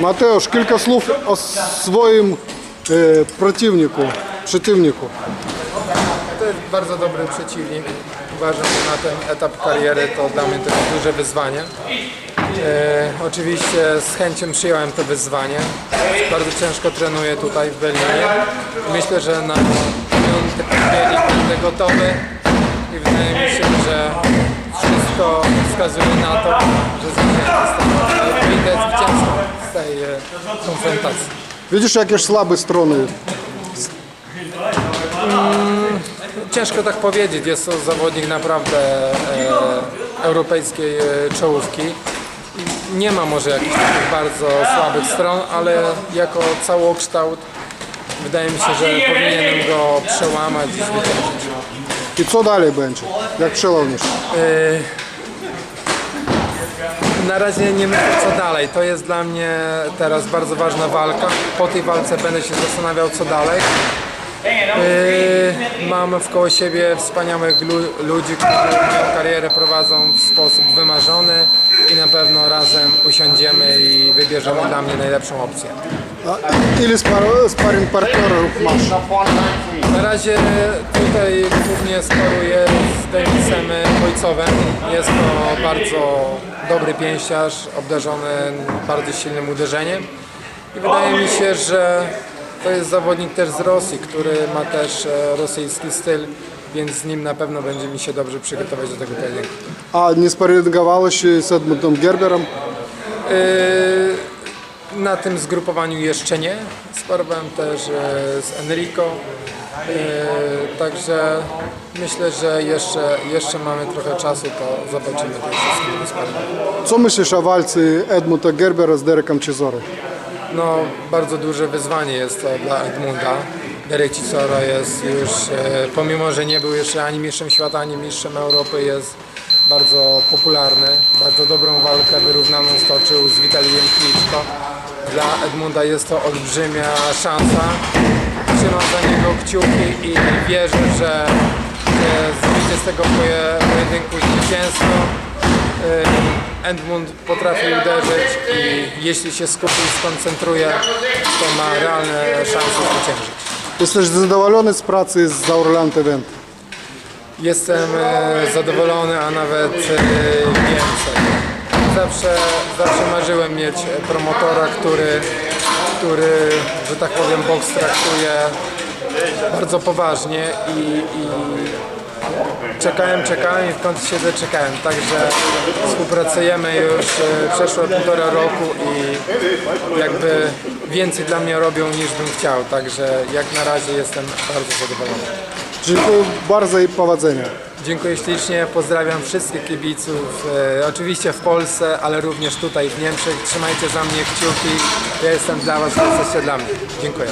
Mateusz, kilka słów o swoim e, przeciwniku, przeciwniku. To jest bardzo dobry przeciwnik. Uważam, że na ten etap kariery to dla mnie to jest duże wyzwanie. E, oczywiście z chęcią przyjąłem to wyzwanie. Bardzo ciężko trenuję tutaj w Berlinie. Myślę, że na październik będę gotowy i wydaje mi się, że wszystko wskazuje na to, że konfrontacji. Widzisz jakieś słabe strony? Ciężko tak powiedzieć, jest to zawodnik naprawdę e, europejskiej e, czołówki. Nie ma może jakichś takich bardzo słabych stron, ale jako całokształt wydaje mi się, że powinienem go przełamać i zwyciężyć. I co dalej będzie? Jak przełamisz? Na razie nie myślę co dalej. To jest dla mnie teraz bardzo ważna walka. Po tej walce będę się zastanawiał co dalej. Yy, mam wkoło siebie wspaniałych lu- ludzi, którzy karierę prowadzą w sposób wymarzony i na pewno razem usiądziemy i wybierzemy dla mnie najlepszą opcję. A ile spar sparring partnerów masz? Na razie tutaj głównie sparuję z Wojcowem. Jest to bardzo dobry pięściarz, obdarzony bardzo silnym uderzeniem. I wydaje mi się, że to jest zawodnik też z Rosji, który ma też e, rosyjski styl, więc z nim na pewno będzie mi się dobrze przygotować do tego pojedynku. A nie sparingowałeś się z Edmundem Gerberem? Yy, Na tym zgrupowaniu jeszcze nie. Sparowałem też e, z Enrico. Yy, Także myślę, że jeszcze, jeszcze mamy trochę czasu, to zobaczymy te wszystkie sparingi. Co myślisz o walce Edmunda Gerbera z Derekiem Cezorem? No, bardzo duże wyzwanie jest to dla Edmunda. Derek Chisora jest już, e, pomimo że nie był jeszcze ani mistrzem świata, ani mistrzem Europy, jest bardzo popularny. Bardzo dobrą walkę wyrównaną stoczył z Witalijem Kliczko. Dla Edmunda jest to olbrzymia szansa. Kciuki i wierzę, że zwycięży z tego poje- pojedynku zwycięstwo. Edmund potrafi uderzyć i jeśli się skupi i skoncentruje, to ma realne szanse zwyciężyć. Jesteś zadowolony z pracy z Zaurland Event? Jestem e, zadowolony, a nawet e, więcej. Zawsze, zawsze marzyłem mieć promotora, który, który, że tak powiem, boks traktuje bardzo poważnie i, i czekałem, czekałem i w końcu się doczekałem. Także współpracujemy już e, przeszło półtora roku i jakby więcej dla mnie robią niż bym chciał. Także jak na razie jestem bardzo zadowolony. Dziękuję bardzo i powodzenia. Dziękuję ślicznie, pozdrawiam wszystkich kibiców, e, oczywiście w Polsce, ale również tutaj w Niemczech. Trzymajcie za mnie kciuki, ja jestem dla Was, jesteście dla mnie. Dziękuję.